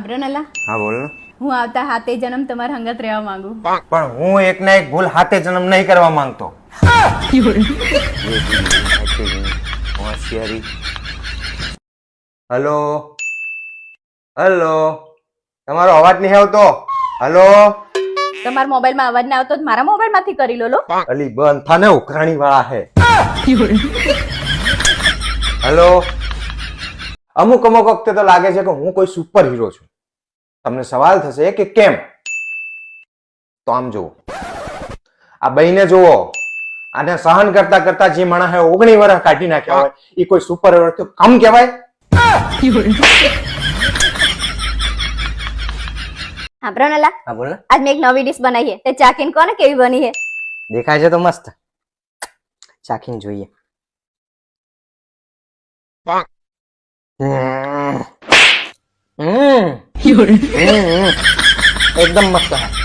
સાંભળો નલા હા બોલ. હું આવતા હાથે જન્મ તમારા હંગત રહેવા માંગુ. પણ હું એક ના એક ભૂલ હાથે જન્મ નહીં કરવા માંગતો. હલો. હલો. તમારો અવાજ નહીં આવતો? હલો. તમારા મોબાઈલમાં અવાજ ના આવતો તો મારા મોબાઈલમાંથી કરી લો લો. અલી બંધ. થાને ઉકરાણી વાળા હે. હલો. અમુક અમુક વખતે તો લાગે છે કે હું કોઈ સુપર હીરો છું. તમને સવાલ થશે કે કેમ? તો આમ જુઓ. આ બહીને જુઓ. આને સહન કરતા કરતા જે માણસ ઓગણી વર્ષ કાઢી નાખ્યા હોય એ કોઈ સુપર તો કમ કહેવાય? હા બોલ આજ મેં એક નવી ડીશ બનાવી છે તે કોને કેવી બની છે. દેખાય છે તો મસ્ત. ચાખીને જોઈએ. હમ. હમ. હમ. એકદમ મસ્ત હા